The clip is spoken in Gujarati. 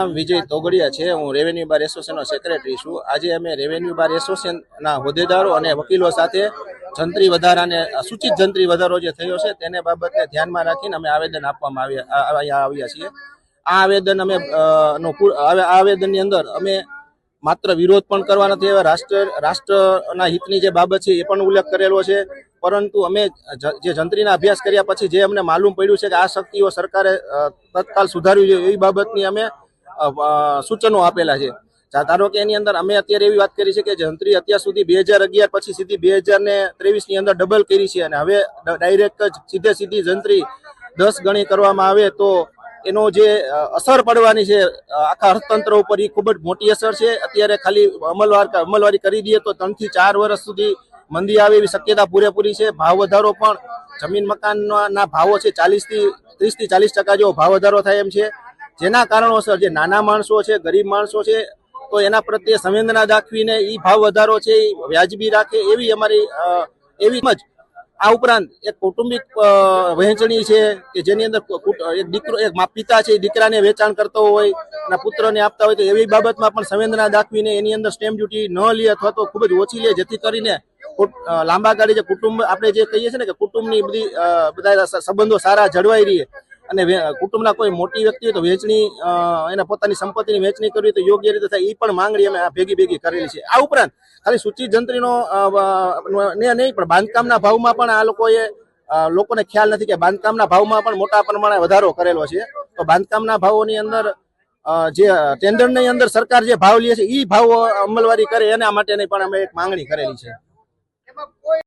નામ વિજય તોગડિયા છે. હું રેવન્યુ બાર એસોસિએશનનો સેક્રેટરી છું. આજે અમે રેવન્યુ બાર એસોસિએશનના હોદ્દેદારો અને વકીલો સાથે જંત્રી વધારાને, સૂચિત જંત્રી વધારો જે થયો છે તેને બાબતને ધ્યાનમાં રાખીને અમે આવેદન આપવામાં આવ્યા આવ્યા છીએ. આ આવેદન અમે નો આ આવેદનની અંદર અમે માત્ર વિરોધ પણ કરવા નથી એવા રાષ્ટ્ર, રાષ્ટ્રના હિતની જે બાબત છે એ પણ ઉલ્લેખ કરેલો છે. પરંતુ અમે જે જંત્રીના અભ્યાસ કર્યા પછી જે અમને માલુમ પડ્યું છે કે આ શક્તિઓ સરકારે તત્કાલ સુધારવી જોઈએ એવી બાબતની અમે સૂચનો આપેલા છે. ધારો કે એની અંદર અમે અત્યારે એવી વાત કરી છે કે જંત્રી અત્યાર સુધી બે હજાર અગિયાર પછી સીધી બે હજાર ને ત્રેવીસની અંદર ડબલ કરી છે અને હવે ડાયરેક્ટ જ સીધે સીધી જંત્રી દસ ગણી કરવામાં આવે તો એનો જે અસર પડવાની છે આખા અર્થતંત્ર ઉપર એ ખૂબ જ મોટી અસર છે. અત્યારે ખાલી અમલવાર, અમલવારી કરી દઈએ તો ત્રણથી ચાર વર્ષ સુધી મંદી આવે એવી શક્યતા પૂરેપૂરી છે. ભાવ વધારો પણ જમીન મકાનના ભાવો છે ચાલીસથી ત્રીસથી ચાલીસ ટકા જેવો ભાવ વધારો થાય એમ છે. જેના કારણોસર જે નાના માણસો છે, ગરીબ માણસો છે, તો એના પ્રત્યે સંવેદના દાખવીને એ ભાવ વધારો છે એ વ્યાજબી રાખે એવી અમારી એવી જ આ ઉપરાંત એક કૌટુંબિક વહેંચણી છે કે જેની અંદર એક દીકરો, એક પિતા છે દીકરાને વેચાણ કરતો હોય અને પુત્રને આપતા હોય, તો એવી બાબતમાં પણ સંવેદના દાખવીને એની અંદર સ્ટેમ્પ ડ્યુટી ન લે અથવા તો ખૂબ જ ઓછી લે, જેથી કરીને લાંબા ગાળે જે કુટુંબ, આપણે જે કહીએ છીએ ને કે કુટુંબની બધી બધા સંબંધો સારા જળવાઈ રહીએ. અને કુટુંબના કોઈ મોટી વ્યક્તિ હોય તો વેચણી એના પોતાની સંપત્તિની વેચણી કરવી તો યોગ્ય રીતે થાય એ પણ માંગણી અમે ભેગી ભેગી કરેલી છે. આ ઉપરાંત ખાલી સૂચિત જંત્રીનો નહીં, પણ બાંધકામના ભાવમાં પણ આ લોકોએ લોકોને ખ્યાલ નથી કે બાંધકામના ભાવમાં પણ મોટા પ્રમાણે વધારો કરેલો છે. તો બાંધકામના ભાવોની અંદર જે ટેન્ડરની અંદર સરકાર જે ભાવ લે છે એ ભાવ અમલવારી કરે, એના માટેની પણ અમે એક માંગણી કરેલી છે.